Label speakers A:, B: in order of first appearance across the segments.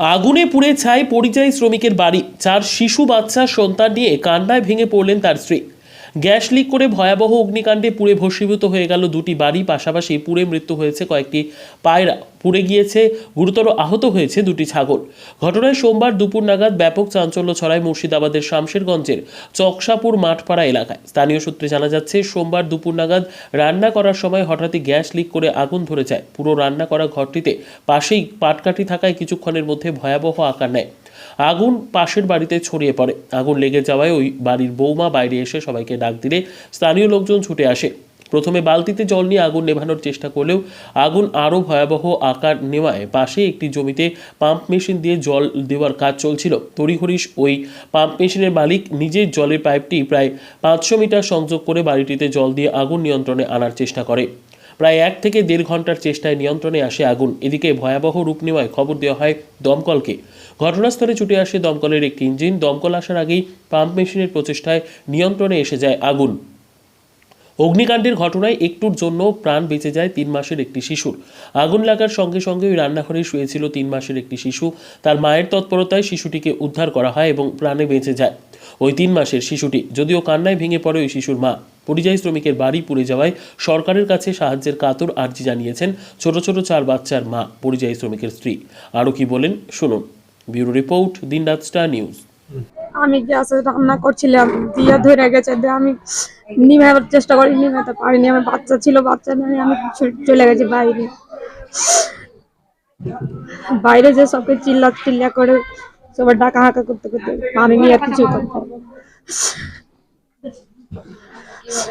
A: আগুনে পুড়ে ছাই পরিযায়ী শ্রমিকের বাড়ি। চার শিশু, বাচ্চা, সন্তান নিয়ে কান্নায় ভেঙে পড়লেন তার স্ত্রী। গ্যাস লিক করে ভয়াবহ অগ্নিকাণ্ডে পুড়ে ভস্মীভূত হয়ে গেল দুটি বাড়ি, পাশাপাশি পুড়ে মৃত্যু হয়েছে কয়েকটি পায়রা। পুড়ে গিয়েছে, গুরুতর আহত হয়েছে দুটি ছাগল। ঘটনায় সোমবার দুপুর নাগাদ ব্যাপক চাঞ্চল্য ছড়ায় মুর্শিদাবাদের শামশেরগঞ্জের চকসাপুর মাঠপাড়া এলাকায়। স্থানীয় সূত্রে জানা যাচ্ছে, সোমবার দুপুর নাগাদ রান্না করার সময় হঠাৎই গ্যাস লিক করে আগুন ধরে যায়। পুরো রান্না করা ঘরটিতে পাশেই পাটকাঠি থাকায় কিছুক্ষণের মধ্যে ভয়াবহ আকার নেয়। আগুন পাশের বাড়িতে ছড়িয়ে পড়ে। আগুন লেগে যাওয়ায় ওই বাড়ির বৌমা বাইরে এসে সবাইকে ডাক দিলে স্থানীয় লোকজন ছুটে আসে। প্রথমে বালতিতে জল নিয়ে আগুন নেভানোর চেষ্টা করলেও আগুন আরও ভয়াবহ আকার নেওয়ায় পাশে একটি জমিতে পাম্প মেশিন দিয়ে জল দেওয়ার কাজ চলছিল। তড়িঘড়ি ওই পাম্প মেশিনের মালিক নিজের জলের পাইপটি প্রায় পাঁচশো মিটার সংযোগ করে বাড়িটিতে জল দিয়ে আগুন নিয়ন্ত্রণে আনার চেষ্টা করে। প্রায় এক থেকে দেড় ঘণ্টার চেষ্টায় নিয়ন্ত্রণে আসে আগুন। এদিকে ভয়াবহ রূপ নেওয়ায় খবর দেওয়া হয় দমকলকে। ঘটনাস্থলে ছুটে আসে দমকলের একটি ইঞ্জিন। দমকল আসার আগেই পাম্প মেশিনের প্রচেষ্টায় নিয়ন্ত্রণে এসে যায় আগুন। অগ্নিকাণ্ডের ঘটনায় একটুর জন্য প্রাণ বেঁচে যায় তিন মাসের একটি শিশুর। আগুন লাগার সঙ্গে সঙ্গে ওই রান্নাঘরে শুয়েছিল তিন মাসের একটি শিশু। তার মায়ের তৎপরতায় শিশুটিকে উদ্ধার করা হয় এবং প্রাণে বেঁচে যায়। ওই তিন মাসের শিশুটি, যদিও কান্নায় ভেঙে পড়ে ওই শিশুর মা। পরিযায়ী শ্রমিকের বাড়ি পুড়ে যাওয়ায় সরকারের কাছে সাহায্যের কাতর আর্জি জানিয়েছেন ছোট ছোট চার বাচ্চার মা, পরিযায়ী শ্রমিকের স্ত্রী। আরও কি বলেন, শুনুন। ব্যুরো রিপোর্ট, দিনরাত স্টার নিউজ।
B: আমি গ্যাসে রান্না করছিলাম, দিয়ে ধরে গেছে, দিয়ে আমি নিভাবার চেষ্টা করি নিভাতে পারিনি। আমার বাচ্চা ছিল, বাচ্চা নিয়ে আমি চলে গেছি বাইরে। বাইরে যে সবকে চিল্লা চিল্লা করে সবার ডাকা হাঁকা করতে করতে পারিনি আর কিছু করতে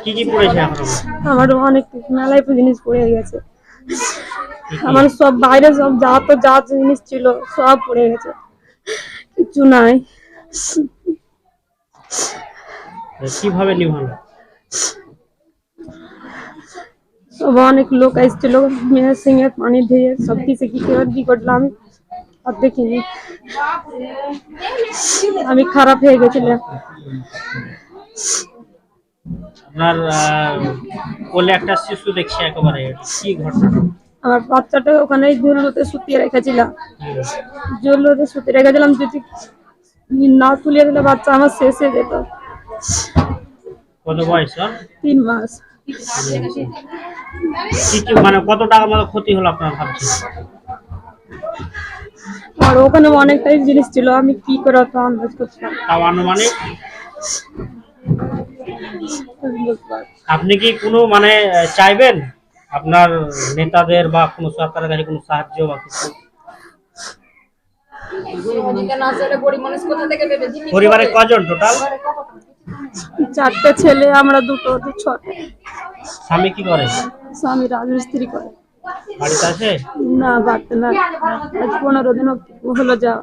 C: কি কি পড়েছে আপনার
B: আমার অনেক মেলায় জিনিস পড়ে গেছে। আমার সব বাইরে সব যা তো যা জিনিস ছিল সব পড়ে গেছে। কিছু নাই।
C: কীভাবে নিভানো
B: সব অনেক লোক এসেছিল মেয়ের সঙ্গে পানি দিয়ে সব কিছু কি কি করলাম আর দেখিনি। আমি খারাপ হয়ে গেছিলাম।
C: আপনার কোলে একটা শিশু দেখছি একেবারে কি ঘটনা?
B: আমার বাচ্চাটা ওখানে জুল্লুতে শুতিয়ে রেখেছিলাম। জুল্লুতে শুতিয়ে রেখেছিলাম যদি না তুলিয়ে দিলে বাচ্চা আমার শেষ হয়ে যেত।
C: কত বয়স
B: তিন মাস।
C: মানে কত টাকা মতো ক্ষতি হলো আপনার
B: আর ওখানে অনেকটাই জিনিস ছিল আমি কি করে অত আন্দাজ করছিলাম
C: তাও আনুমানিক
B: আমি বলতে পারব না।
C: আপনি কি কোনো মানে চাইবেন? আপনার নেতাদের বা কোনো সরকারের কাছে কোনো সাহায্য বা কিছু? পরিবারে কজন টোটাল
B: চারটে ছেলে আমরা দুটো ছোট
C: স্বামী কি করে?
B: স্বামী রাজমিস্ত্রি করে।
C: বাড়িতে আছে?
B: না বাড়তে না। আজ পনেরো দিন হলো যা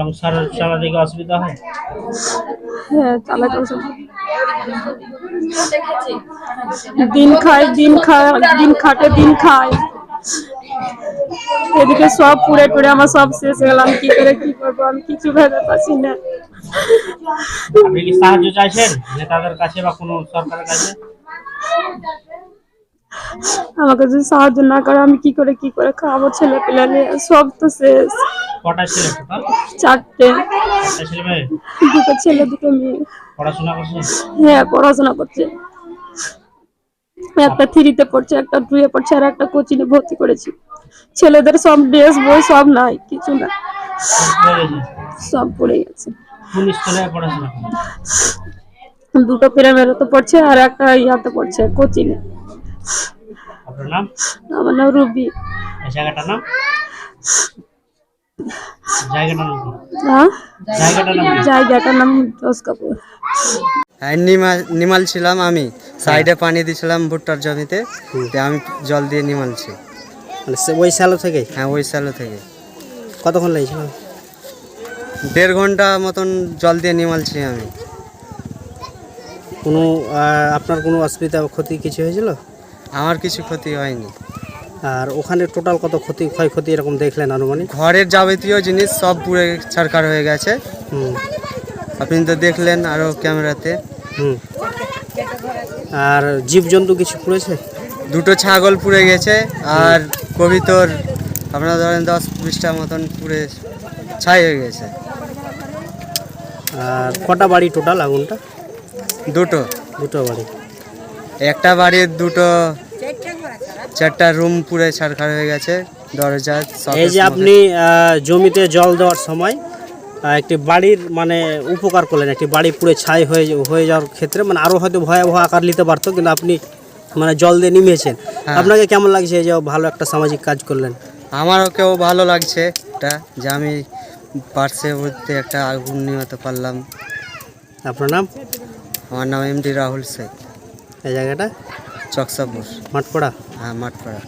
C: সংসার চালা দিকে অসুবিধা হয়?
B: হ্যাঁ চালাতে। দিন খায় দিন খায় দিন খাটে দিন খায়। এদিকে সব পুড়ে টুড়ে আমার সব শেষ গেলাম কি করে কি করব? আমি কিছু ভেবে পাচ্ছি না।
C: আপনি কি সাহায্য চাইছেন নেতাদের কাছে বা কোনো সরকারের কাছে?
B: আমাকে যদি সাহায্য না করে আমি কি করে কি করে খাব? ছেলে পেলে নিয়ে সব তো শেষ।
C: কটা ছিল টোটাল
B: চারটে।
C: ছেলে মেয়ে?
B: দুটো ছেলে দুটো মেয়ে।
C: পড়াশোনা করছে
B: হ্যাঁ পড়াশোনা করছে। একটা থ্রিতে পড়ছে একটা টুয়ে পড়ছে আর একটা কোচিংয়ে ভর্তি করেছি। ছেলেদের সব ড্রেস বই সব নাই কিছু না সব পড়ে গেছে? দুটো প্রেমেরও তো পড়ছে আর একটা ইয়াতে পড়ছে
C: আপনার নাম?
B: আমার নাম রুবি।
C: জায়গাটার নাম? জায়গাটার নাম কি?
B: হ্যাঁ?
D: আর নিমাল ছিলাম আমি। সাইডে পানি দিয়েছিলাম ভুট্টার জমিতে। আমি জল দিয়ে নিমালছি
E: মানে ওই সালো থেকে?
D: হ্যাঁ ওই সালো থেকে।
E: কতক্ষণ লেগেছিল
D: দেড় ঘণ্টা মতন জল দিয়ে নিমালছি আমি।
E: কোনো আপনার কোনো অসুবিধা ক্ষতি কিছু হয়েছিল?
D: আমার কিছু ক্ষতি হয়নি।
E: আর ওখানে টোটাল কত ক্ষতি ক্ষয়ক্ষতি এরকম দেখলেন আনুমানিক?
D: ঘরের যাবতীয় জিনিস সব পুড়ে ছারকার হয়ে গেছে।
E: হুম।
D: আপনি তো দেখলেন আরও ক্যামেরাতে।
E: হুম। আর জীবজন্তু কিছু পুড়েছে?
D: দুটো ছাগল পুড়ে গেছে আর কবিতর
E: আপনার ধরেন দশ বিশটা মতন পুড়ে ছাই হয়ে গেছে।
D: আর কটা বাড়ি টোটাল আগুনটা?
E: দুটো।
D: দুটো বাড়ি।
E: একটা বাড়ির দুটো চারটা রুম পুরে ছাড়খাড় হয়ে গেছে দরজা
D: এই যে আপনি জমিতে জল দেওয়ার সময় একটি বাড়ির মানে উপকার করলেন একটি বাড়ি পুরো ছাই হয়ে হয়ে যাওয়ার ক্ষেত্রে মানে আরও হয়তো ভয়াবহ আকার নিতে পারতো কিন্তু আপনি মানে জল দিয়ে নিমিয়েছেন আপনাকে কেমন লাগছে এই যে ভালো একটা সামাজিক কাজ করলেন?
E: আমারও কেউ ভালো লাগছে এটা যে আমি পার্শ্ববর্তী একটা আগুন নিভাতে পারলাম।
D: আপনার নাম?
E: আমার নাম এমডি রাহুল শেখ।
D: এই জায়গাটা?
E: চকসাপুর
D: মাঠপাড়া?
E: হ্যাঁ মাঠপাড়া।